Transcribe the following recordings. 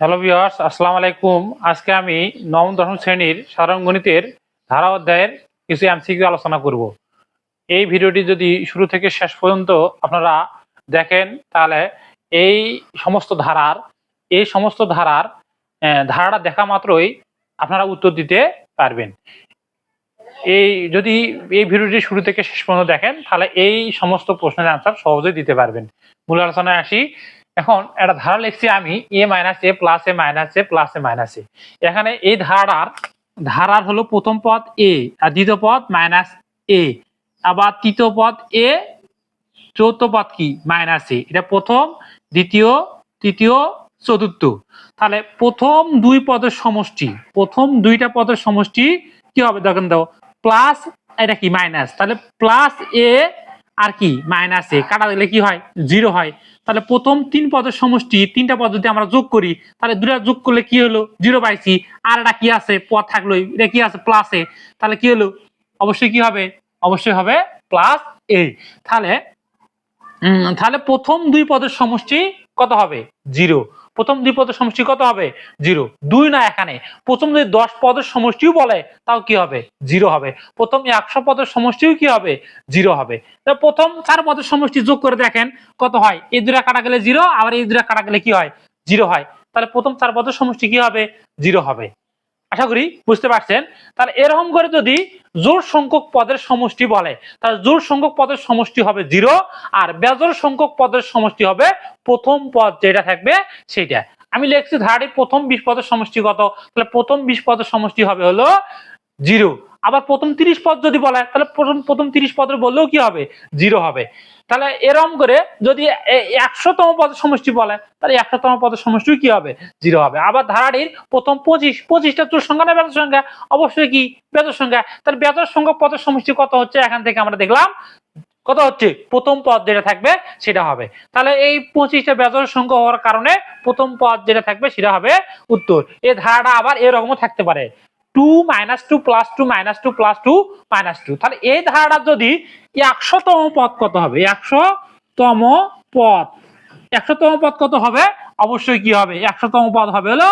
Hello viewers আসসালামু আলাইকুম আজকে আমি নবম, দশম শ্রেণির সাধারণ গণিতের ধারা অধ্যায়ের কিছু এমসিকিউ আলোচনা করব। এই ভিডিওটি যদি শুরু থেকে শেষ পর্যন্ত আপনারা দেখেন, তাহলে এই সমস্ত ধারার, এই সমস্ত ধারার ধারাটা দেখা মাত্রই আপনারা উত্তর দিতে পারবেন। এই যদি এই ভিডিওটি শুরু থেকে শেষ পর্যন্ত দেখেন, তাহলে এই সমস্ত প্রশ্নের আনসার সহজেই দিতে পারবেন। মূল আলোচনায় আসি। এখন একটা ধারা লিখছি আমি A minus A plus A minus A plus A minus A এখানে এই ধারার ধারার হলো প্রথম পদ এ আর দ্বিতীয় পদ মাইনাস এ আবার তৃতীয় পদ এ চৌথ পদ কি? মাইনাস এ এটা প্রথম, দ্বিতীয়, তৃতীয়, চতুর্থ। তাহলে প্রথম দুই পদের সমষ্টি, প্রথম দুইটা পদের সমষ্টি কি হবে? দেখেন দাও প্লাস এটা কি? মাইনাস তাহলে প্লাস এ আর কি? মাইনাস এ কাটা দিলে কি হয়? জিরো হয়। তাহলে প্রথম তিন পদের সমষ্টি, তিনটা পদ যদি আমরা যোগ করি, তাহলে দুটা যোগ করলে কি হলো? জিরো পাইছি আর এটা কি আছে? পদ থাকল, এটা কি আছে? প্লাসে তাহলে কি হলো? অবশ্যই কি হবে? অবশ্যই হবে প্লাস এ। তাহলে তাহলে প্রথম দুই পদের সমষ্টি কত হবে? জিরো। প্রথম দুই পদের সমষ্টি কত হবে? জিরো। দুই না এখানে প্রথম যদি দশ পদের সমষ্টিও বলে, তাও কি হবে? জিরো হবে। প্রথম একশো পদের সমষ্টিও কি হবে? জিরো হবে। প্রথম চার পদের সমষ্টি যোগ করে দেখেন কত হয়? এই দুটা কাটা গেলে জিরো, আবার এই দুটা কাটা গেলে কি হয়? জিরো হয়। তাহলে প্রথম চার পদের সমষ্টি কি হবে? জিরো হবে। আশা করি বুঝতে পারছেন। তাহলে এরকম করে যদি জোর সংখ্যক পদের সমষ্টি বলে, তাহলে জোর সংখ্যক পদের সমষ্টি হবে জিরো আর বেজোর সংখ্যক পদের সমষ্টি হবে প্রথম পদ যেটা থাকবে সেটা আমি লিখছি ধারাটি প্রথম বিশ পদের সমষ্টি কত? তাহলে প্রথম বিশ পদের সমষ্টি হবে হলো জিরো। আবার প্রথম তিরিশ পদ যদি বলে, তাহলে প্রথম প্রথম তিরিশ পদের বললেও কি হবে? জিরো হবে। তাহলে এরম করে যদি একশোতম পদের সমষ্টি বলে, তাহলে একশোতম পদের সমষ্টি কি হবে? জিরো হবে। আবার ধারাটির প্রথম পঁচিশ, পঁচিশটা চোর সংখ্যা না বেতর সংখ্যা? অবশ্যই কি? বেতর সংখ্যা। তাহলে বেতর সংখ্যক পদের সমষ্টি কত হচ্ছে? এখান থেকে আমরা দেখলাম কত হচ্ছে? প্রথম পদ যেটা থাকবে, সেটা হবে। তাহলে এই পঁচিশটা বেজর সংখ্যা হওয়ার কারণে প্রথম পদ যেটা থাকবে, সেটা হবে উত্তর। এই ধারাটা আবার এরকমও থাকতে পারে। Two minus two plus two minus two plus two minus two. তাহলে এই ধারাটা যদি একশোতম পদ কত হবে? একশোতম পদ। একশোতম পদ কত হবে? অবশ্যই কি হবে? একশোতম পদ হবে হলো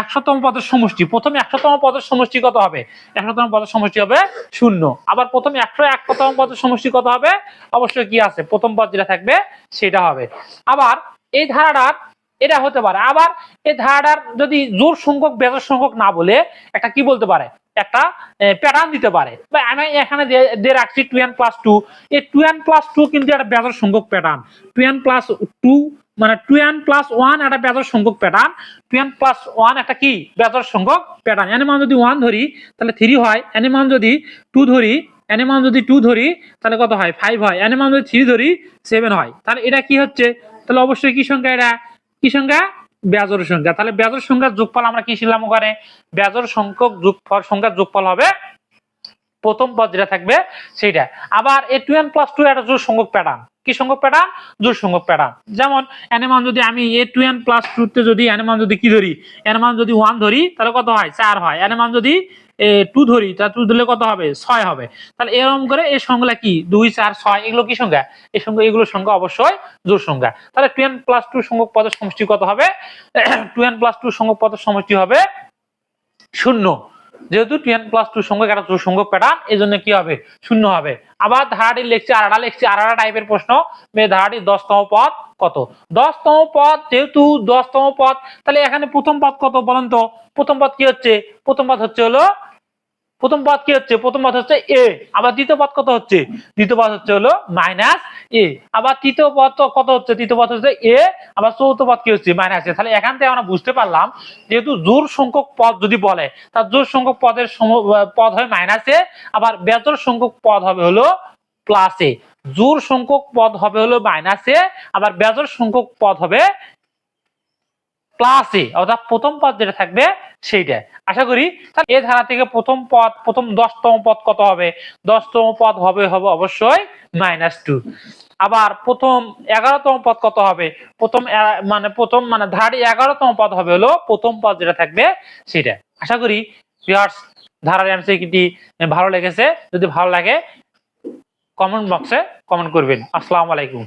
একশোতম পদের সমষ্টি। প্রথম একশোতম পদের সমষ্টি কত হবে? একশোতম পদের সমষ্টি হবে শূন্য। আবার প্রথম একশো একশোতম পদের সমষ্টি কত হবে? অবশ্যই কি আছে? প্রথম পদ যেটা থাকবে সেটা হবে। আবার এই ধারাটার এটা হতে পারে। আবার এই ধারাটার যদি জোর সংখ্যক বেজোর সংখ্যক না বলে একটা কি বলতে পারে? একটা প্যাটার্ন দিতে পারে। বা আমি এখানে দিয়ে- রাখছি টু এন প্লাস টু এই টু এন প্লাস টু কিন্তু একটা বেজোর সংখ্যক pattern two n plus two মানে টু এন প্লাস ওয়ান একটা বেজোর সংখ্যক pattern two n plus one একটা কি? বেজোর সংখ্যক প্যাটার্ন এর মান যদি ওয়ান ধরি, তাহলে থ্রি হয়। এর মান যদি টু ধরি এন মান যদি টু ধরি, তাহলে কত হয়? ফাইভ হয়। এন মান যদি থ্রি ধরি সেভেন হয়। তাহলে এটা কি হচ্ছে? তাহলে অবশ্যই কি সংখ্যা এটা? কি সংখ্যা? বেজোর সংখ্যা। তাহলে ব্যাজর সংখ্যার যোগফল আমরা কি শিখলাম ওখানে ব্যাজর সংখ্যক যোগফল সংখ্যার যোগফল হবে প্রথম পদ যেটা থাকবে সেটা আবার A two n plus two একটা জোর সংখ্যক প্যাটার্ন কি সংখ্যক প্যাটার্ন জোর সংখ্যক প্যাটার্ন যেমন এনএমান যদি আমি A two n plus two তে যদি এনএমান যদি কি ধরি? এনএমান যদি ওয়ান ধরি, তাহলে কত হয়? চার হয়। এনএমান যদি, এ টু ধরি, তা টু ধরলে কত হবে? ছয় হবে। তাহলে এরকম করে এই সংখ্যা কি? দুই, চার, ছয়, এগুলো কি সংখ্যা এই সংখ্যা এগুলোর সংখ্যা অবশ্যই জোর সংখ্যা তাহলে টু এন প্লাস টু সংখ্যক পদের সমষ্টি কত হবে? টু এন প্লাস টু সংখ্যক পদের সমষ্টি হবে শূন্য। যেহেতু টু এন প্লাস টু সংখ্যক একটা সংখ্যক প্যাটার্ন এই জন্য কি হবে? শূন্য হবে। আবার ধারাটি লিখছি আড়াটা লিখছি আড়াটা টাইপের প্রশ্ন। মে ধারাটি দশতম পদ কত? দশতম পদ, যেহেতু দশতম পদ, তাহলে এখানে প্রথম পদ কত বলেন তো? প্রথম পদ কি হচ্ছে? প্রথম পদ হচ্ছে হলো প্রথম পদ কি হচ্ছে? প্রথম পদ হচ্ছে এ আবার দ্বিতীয় পদ কত হচ্ছে? দ্বিতীয় পদ হচ্ছে হলো মাইনাস এ আবার তৃতীয় পদ কত হচ্ছে? তৃতীয় পদ হচ্ছে এ আবার চতুর্থ পদ কি হচ্ছে? মাইনাস এ তাহলে এখান থেকে আমরা বুঝতে পারলাম, যেহেতু জোর সংখ্যক পদ যদি বলে তার জোর সংখ্যক পদের পদ হয় মাইনাসে আবার বেজোর সংখ্যক পদ হবে হলো প্লাসে জোর সংখ্যক পদ হবে হলো মাইনাসে আবার বেজোর সংখ্যক পদ হবে প্লাসে অর্থাৎ প্রথম পদ যেটা থাকবে সেইটা। আশা করি এই ধারা থেকে প্রথম পদ, প্রথম দশতম পদ কত হবে? দশতম পদ হবে হবে অবশ্যই মাইনাস টু আবার প্রথম এগারোতম পদ কত হবে? প্রথম এ- মানে প্রথম মানে ধারাটি এগারোতম পদ হবে হলো প্রথম পদ যেটা থাকবে সেটা আশা করি ভিউয়ার্স ধারার এমসিকিউটি ভালো লেগেছে? যদি ভালো লাগে কমেন্ট বক্সে কমেন্ট করবেন। আসসালামু আলাইকুম।